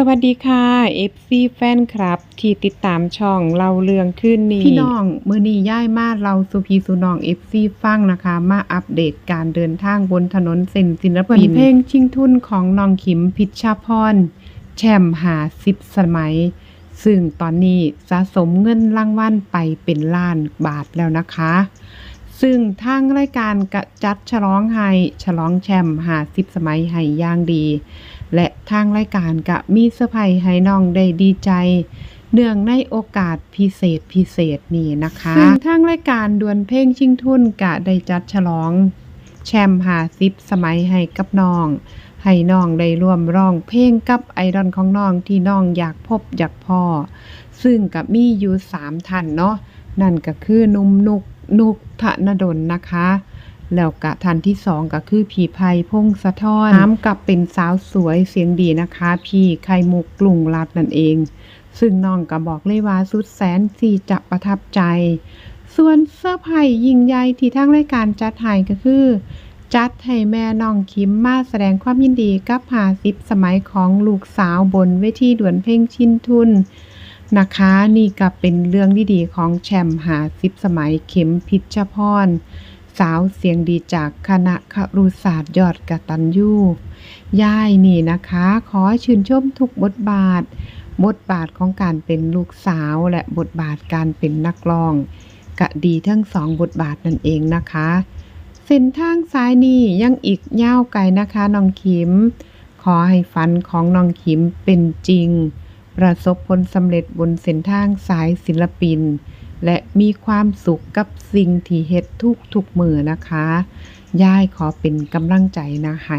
สวัสดีค่ะ FC แฟนคลับ ที่ติดตามช่องเราเรื่องขึ้นนี้พี่น้องมือนี้ย้ายมาเราสุพีสุน้อง FC ฟังนะคะ มาอัปเดตการเดินทางบนถนนเส้นศิลปินเพลงชิงทุนของน้องขิมพิชชาพร แชมป์หาสิบสมัย ซึ่งตอนนี้สะสมเงินรางวัลไปเป็นล้านบาทแล้วนะคะ ซึ่งทางรายการกะจัดฉลองให้ฉลองแชมป์หาสิบสมัยให้ย่างดี และทางรายการกะมีเซอร์ไพรส์ให้น้องได้ดีใจ เนื่องในโอกาสพิเศษพิเศษนี้นะคะซึ่งทางรายการดวลเพลงชิงทุนกะได้จัดฉลอง แชมป์หาสิบสมัยให้กับน้อง ให้น้องได้ร่วมร้องเพลงกับไอดอลของน้องที่น้องอยากพบอยากพ่อ ซึ่งกับมีอยู่สามท่านเนาะนั่นก็คือนุ่มนุกนุกธนดลนะคะ แล้วก็ท่านที่สองก็คือพี่ไพพงศธรน้ำกับเป็นสาวสวยเสียงดีนะคะ พี่ไข่มุกกลุ่งรัดนั่นเอง ซึ่งน้องก็บอกเลยว่าสุดแสนสีจะประทับใจ ส่วนเสื้อร์ไผ่ยิ่งใหญ่ที่ทางรายการจัดให้ก็คือจัดให้แม่น้องคิมมาแสดงความยินดีกับหาสิบสมัยของลูกสาวบนเวทีดวลเพลงชินทุนนะคะ นี่ก็เป็นเรื่องดีๆของแชมป์หาสิบสมัยเข็มพิชชพร สาวเสียงดีจากคณะครุศาสตร์ยอดกตัญญูย่ายนี่นะคะ ขอชื่นชมทุกบทบาท บทบาทของการเป็นลูกสาวและบทบาทการเป็นนักร้องกะดีทั้งสองบทบาทนั่นเองนะคะ เส้นทางซ้ายนี่ยังอีกยาวไกลนะคะน้องขิม ขอให้ฝันของน้องขิมเป็นจริง ประสบผลสำเร็จบนเส้นทางสายศิลปิน และมีความสุขกับสิ่งที่เฮ็ดทุกทุกมือนะคะย่ายขอเป็นกำลังใจนะให้